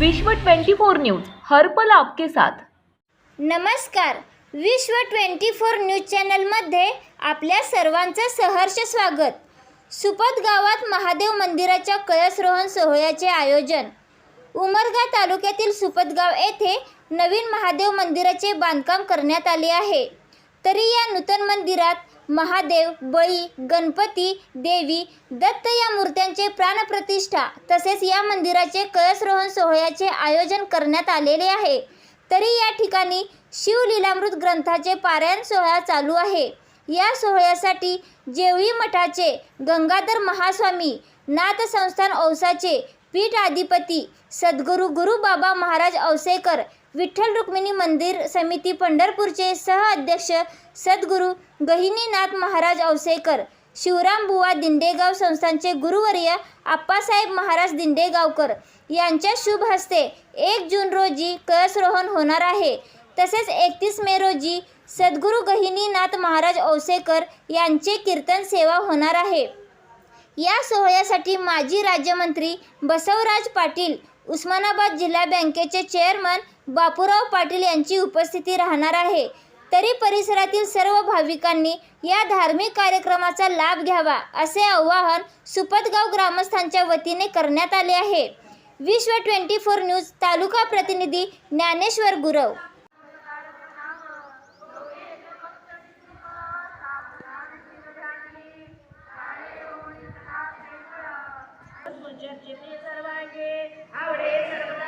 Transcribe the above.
विश्व 24 न्यूज हर पल आपके साथ. नमस्कार. विश्व ट्वेंटी फोर न्यूज चॅनलमध्ये आपल्या सर्वांचं सहर्ष स्वागत. सुपत गावात महादेव मंदिराच्या कळसरोहण सोहळ्याचे आयोजन. उमरगा तालुक्यातील सुपतगाव येथे नवीन महादेव मंदिराचे बांधकाम करण्यात आले आहे. तरी या नूतन मंदिरात महादेव बळी गणपती देवी दत्त या मूर्त्यांचे प्राणप्रतिष्ठा तसेच या मंदिराचे कळसरोहण सोहळ्याचे आयोजन करण्यात आलेले आहे. तरी या ठिकाणी शिवलीलामृत ग्रंथाचे पारायण सोहळा चालू आहे. या सोहळ्यासाठी जेवळी मठाचे गंगाधर महास्वामी नाथ संस्थान औसाचे पीठ अधिपती सद्गुरू गुरु बाबा महाराज औसेकर विठ्ठल रुक्मिणी मंदिर समिती पंढरपूरचे सहअध्यक्ष सद्गुरू गहिनीनाथ महाराज औसेकर शिवराम बुवा दिंडेगाव संस्थांचे गुरुवर्य आप्पासाहेब महाराज दिंडेगावकर यांच्या शुभ हस्ते एक जून रोजी कळसरोहण होणार आहे. तसेच एकतीस मे रोजी सद्गुरू गहिनीनाथ महाराज औसेकर यांचे कीर्तन सेवा होणार आहे. या सोहळ्यासाठी माजी राज्यमंत्री बसवराज पाटील उस्मानाबाद जिल्हा बँकेचे चेअरमन बापूराव पाटील यांची उपस्थिती राहणार आहे. तरी परिसरातील सर्व भाविकांनी या धार्मिक कार्यक्रमाचा लाभ घ्यावा असे आवाहन सुपतगाव ग्रामस्थांच्या वतीने करण्यात आले आहे. विश्व ट्वेंटी फोर न्यूज तालुका प्रतिनिधी ज्ञानेश्वर गुरव चर्चे सर्वांगे आवडे सर्वदा